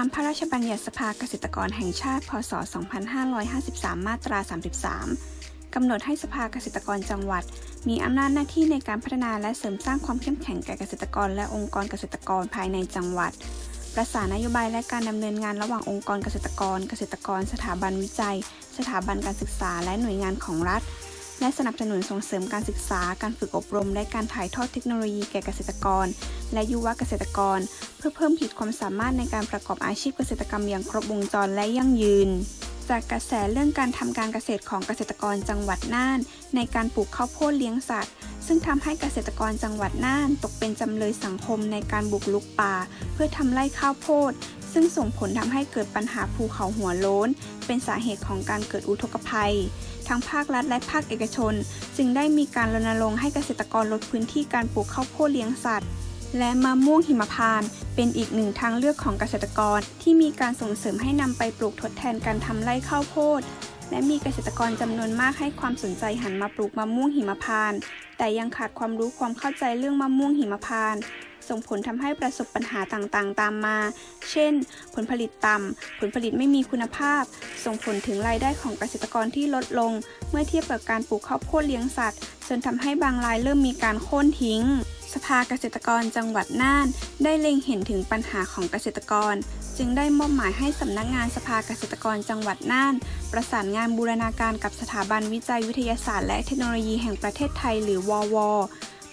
ตามพระราชบัญญัติสภาเกษตรกรแห่งชาติ พศ 2553 มาตรา 33 กำหนดให้สภาเกษตรกรจังหวัด มีอำนาจหน้าที่ในการพัฒนาและเสริมสร้างความเข้มแข็งแก่เกษตรกรและองค์กรเกษตรกรภายในจังหวัด ประสานนโยบายและการดำเนินงานระหว่างองค์กรเกษตรกร เกษตรกร สถาบันวิจัย สถาบันการศึกษา และหน่วยงานของรัฐ และสนับสนุนส่งเสริมการศึกษา การฝึกอบรม และการถ่ายทอดเทคโนโลยีแก่เกษตรกร และยุวเกษตรกร เพื่อเพิ่มขีดความสามารถในการประกอบอาชีพเกษตรกรรมอย่างครบวงจรและยั่งยืน จากกระแสเรื่องการทำการเกษตรของเกษตรกรจังหวัดน่าน ในการปลูกข้าวโพดเลี้ยงสัตว์ ซึ่งทำให้เกษตรกรจังหวัดน่าน ตกเป็นจำเลยสังคมในการบุกลุกป่า เพื่อทำไร่ข้าวโพดซึ่งส่งผลทำให้เกิดปัญหาภูเขาหัวโล้น เป็นสาเหตุของการเกิดอุทกภัย ทั้งภาครัฐและภาคเอกชน จึงได้มีการรณรงค์ให้เกษตรกรลดพื้นที่การปลูกข้าวโพดเลี้ยงสัตว์ และมะม่วงหิมพานต์เป็นอีกหนึ่งทางเลือกของเกษตรกรที่มีการส่งเสริมให้นำไปปลูกทดแทนการทำไร่ข้าวโพดและมีเกษตรกรจำนวนมากให้ความสนใจหันมาปลูกมะม่วงหิมพานต์แต่ยังขาดความรู้ความเข้าใจเรื่องมะม่วงหิมพานต์ ส่งผลทำให้ประสบปัญหาต่างๆ ตามมา เช่น ผลผลิตต่ำผลผลิตไม่มีคุณภาพ ส่งผลถึงรายได้ของเกษตรกรที่ลดลง เมื่อเทียบกับการปลูกข้าวโพดเลี้ยงสัตว์จนทำให้บางรายเริ่มมีการโค่นทิ้งสภาเกษตรกรจังหวัดน่าน ได้เล็งเห็นถึงปัญหาของเกษตรกร จึงได้มอบหมายให้สำนักงานสภาเกษตรกรจังหวัดน่าน ประสานงานบูรณาการกับสถาบันวิจัยวิทยาศาสตร์และเทคโนโลยีแห่งประเทศไทยหรือวอว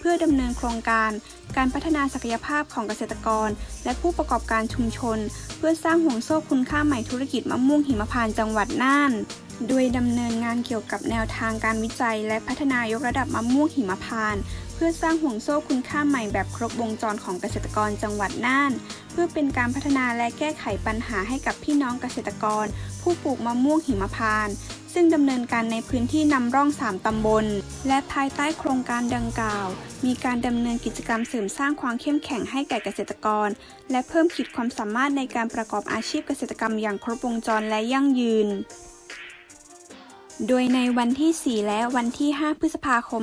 พื่อดำเนินโครงการ การพัฒนาศักยภาพของเกษตรกร และผู้ประกอบการชุมชน เพื่อสร้างห่วงโซ่คุณค่าใหม่ธุรกิจมะม่วงหิมพานต์จังหวัดน่าน โดยดำเนินงานเกี่ยวกับแนวทางการวิจัย และพัฒนายกระดับมะม่วงหิมพานต์ เพื่อสร้างห่วงโซ่คุณค่าใหม่แบบครบวงจรของเกษตรกรจังหวัดน่าน เพื่อเป็นการพัฒนาและแก้ไขปัญหาให้กับพี่น้องเกษตรกร ผู้ปลูกมะม่วงหิมพานต์ซึ่งดำเนินการในพื้นที่นำร่อง 3 ตำบล และภายใต้โครงการดังกล่าว มีการดำเนินกิจกรรมเสริมสร้างความเข้มแข็งให้แก่เกษตรกร และเพิ่มขีดความสามารถในการประกอบอาชีพเกษตรกรรมอย่างครบวงจรและยั่งยืน โดยในวันที่ 4 และวันที่ 5 พฤษภาคม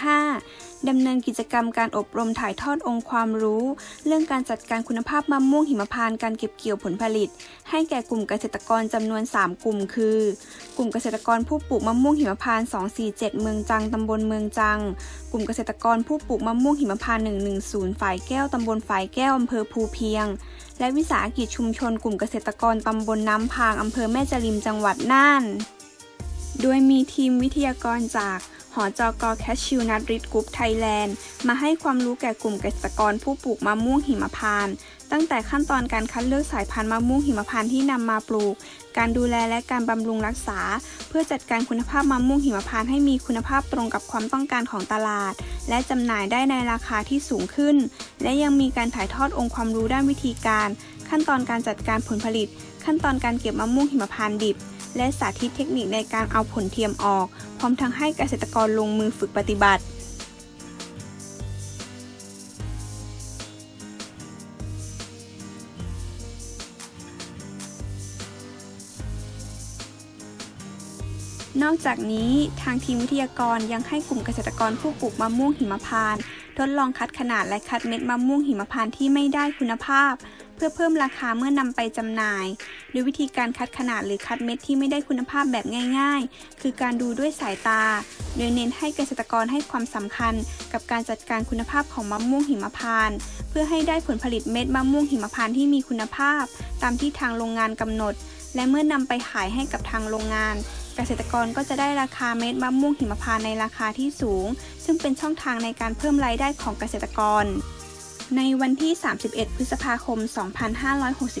2565 ดำเนินกิจกรรมการอบรมถ่ายทอดองค์ความรู้ เรื่องการจัดการคุณภาพมะม่วงหิมพานต์การเก็บเกี่ยวผลผลิต ให้แก่กลุ่มเกษตรกรจำนวน 3 กลุ่ม คือ กลุ่มเกษตรกรผู้ปลูกมะม่วงหิมพานต์247 เมืองจังตำบลเมืองจัง กลุ่มเกษตรกรผู้ปลูกมะม่วงหิมพานต์110 ฝ่ายแก้วตำบลฝ่ายแก้วอำเภอภูเพียง และวิสาหกิจชุมชน กลุ่มเกษตรกรตำบลน้ำพางอำเภอแม่จริมจังหวัดน่าน โดยมีทีมวิทยากรจากหอจอกแคชชิวนัทริดกรุ๊ปไทยแลนด์ มาให้ความรู้แก่กลุ่มเกษตรกรผู้ปลูกมะม่วงหิมพานต์ตั้งแต่ขั้นตอนการคัดเลือกสายพันธุ์มะม่วงหิมพานต์ที่นำมาปลูก การดูแลและการบำรุงรักษา เพื่อจัดการคุณภาพมะม่วงหิมพานต์ให้มีคุณภาพตรงกับความต้องการของตลาด และจำหน่ายได้ในราคาที่สูงขึ้น และยังมีการถ่ายทอดองค์ความรู้ด้านวิธีการ ขั้นตอนการจัดการผลผลิต ขั้นตอนการเก็บมะม่วงหิมพานต์ดิบ และสาธิตเทคนิคในการเอาผลเทียมออก พร้อมทั้งให้เกษตรกรลงมือฝึกปฏิบัตินอกจากนี้ทางทีมวิทยากรยังให้กลุ่มเกษตรกรผู้ปลูกมะม่วงหิมพานต์ทดลองคัดขนาดและคัดเม็ดมะม่วงหิมพานต์ที่ไม่ได้คุณภาพ เพื่อเพิ่มราคาเมื่อนำไปจำหน่าย โดยวิธีการคัดขนาดหรือคัดเม็ดที่ไม่ได้คุณภาพแบบง่าย ๆ คือการดูด้วยสายตา โดยเน้นให้เกษตรกรให้ความสำคัญ กับการจัดการคุณภาพของมะม่วงหิมพานต์เพื่อให้ได้ผลผลิตเม็ดมะม่วงหิมพานต์ที่มีคุณภาพ ตามที่ทางโรงงานกำหนด และเมื่อนำไปขายให้กับทางโรงงานเกษตรกรก็จะได้ราคาเม็ดมะม่วงหิมพานต์ในราคาที่สูง ซึ่งเป็นช่องทางในการเพิ่มรายได้ของเกษตรกร ในวันที่ 31 พฤษภาคม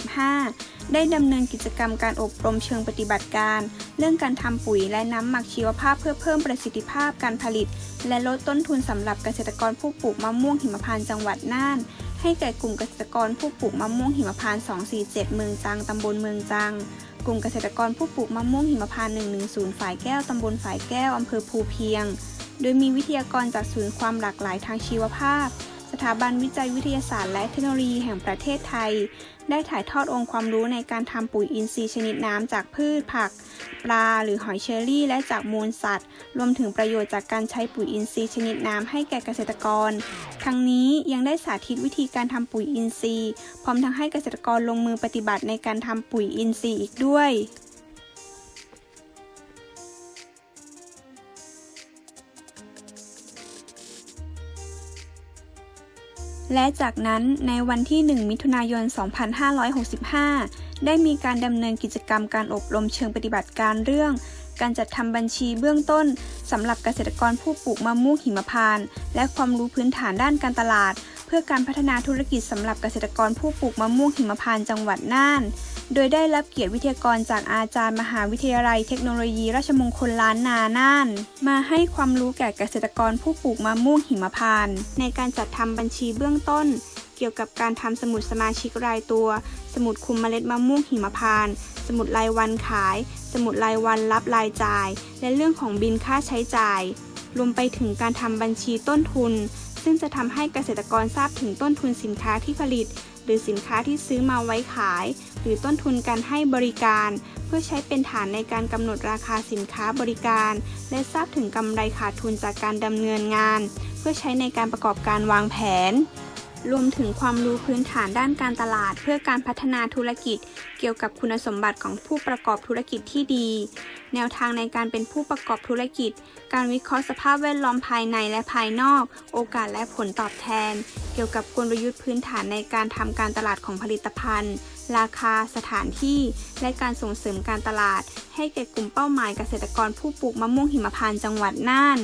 2565 ได้ดำเนินกิจกรรมการอบรมเชิงปฏิบัติการ เรื่องการทำปุ๋ยและน้ำหมักชีวภาพเพื่อเพิ่มประสิทธิภาพการผลิต และลดต้นทุนสำหรับเกษตรกรผู้ปลูกมะม่วงหิมพานต์จังหวัดน่าน ให้แก่กลุ่มเกษตรกรผู้ปลูกมะม่วงหิมพานต์247 เมืองจังตำบลเมืองจัง กลุ่มเกษตรกรผู้ปลูกมะม่วงหิมพานต์110 ฝ่ายแก้วตำบลฝ่ายแก้วอำเภอภูเพียง โดยมีวิทยากรจากศูนย์ความหลากหลายทางชีวภาพ สถาบันวิจัยวิทยาศาสตร์และเทคโนโลยีแห่งประเทศไทย ได้ถ่ายทอดองค์ความรู้ในการทำปุ๋ยอินทรีย์ชนิดน้ำจากพืชผัก ปลาหรือหอยเชอรี่ และจากมูลสัตว์ รวมถึงประโยชน์จากการใช้ปุ๋ยอินทรีย์ชนิดน้ำให้แก่เกษตรกร ทั้งนี้ยังได้สาธิตวิธีการทำปุ๋ยอินทรีย์ พร้อมทั้งให้เกษตรกรลงมือปฏิบัติในการทำปุ๋ยอินทรีย์อีกด้วย และจากนั้นในวันที่ 1 มิถุนายน 2565 ได้มีการดำเนินกิจกรรมการอบรมเชิงปฏิบัติการเรื่อง การจัดทำบัญชีเบื้องต้นสำหรับเกษตรกรผู้ปลูกมะม่วงหิมพานต์และความรู้พื้นฐานด้านการตลาด พื่อการพัฒนาธุรกิจสำหรับเกษตรกรผู้ปลูกมะม่วงหิมพานต์จังหวัดน่าน โดยได้รับเกียรติวิทยากรจากอาจารย์มหาวิทยาลัยเทคโนโลยี ราชมงคลล้านนาน่าน มาให้ความรู้แก่เกษตรกรผู้ปลูกมะม่วงหิมพานต์ในการจัดทำบัญชีเบื้องต้น เกี่ยวกับการทำสมุดสมาชิกรายตัว สมุดคุมเมล็ดมะม่วงหิมพานต์สมุดรายวันขาย สมุดรายวันรับรายจ่าย และเรื่องของบินค่าใช้จ่าย รวมไปถึงการทำบัญชีต้นทุน ซึ่งจะทำให้เกษตรกรทราบถึงต้นทุนสินค้าที่ผลิต หรือสินค้าที่ซื้อมาไว้ขาย หรือต้นทุนการให้บริการ เพื่อใช้เป็นฐานในการกำหนดราคาสินค้าบริการ และทราบถึงกำไรขาดทุนจากการดำเนินงาน เพื่อใช้ในการประกอบการวางแผน รวมถึงความรู้พื้นฐานด้านการตลาด เพื่อการพัฒนาธุรกิจ เกี่ยวกับคุณสมบัติของผู้ประกอบธุรกิจที่ดี แนวทางในการเป็นผู้ประกอบธุรกิจ การวิเคราะห์สภาพแวดล้อมภายในและภายนอก โอกาสและผลตอบแทน เกี่ยวกับกลยุทธ์พื้นฐานในการทำการตลาดของผลิตภัณฑ์ ราคา สถานที่ และการส่งเสริมการตลาด ให้แก่กลุ่มเป้าหมายเกษตรกรผู้ปลูกมะม่วงหิมพานต์จังหวัดน่าน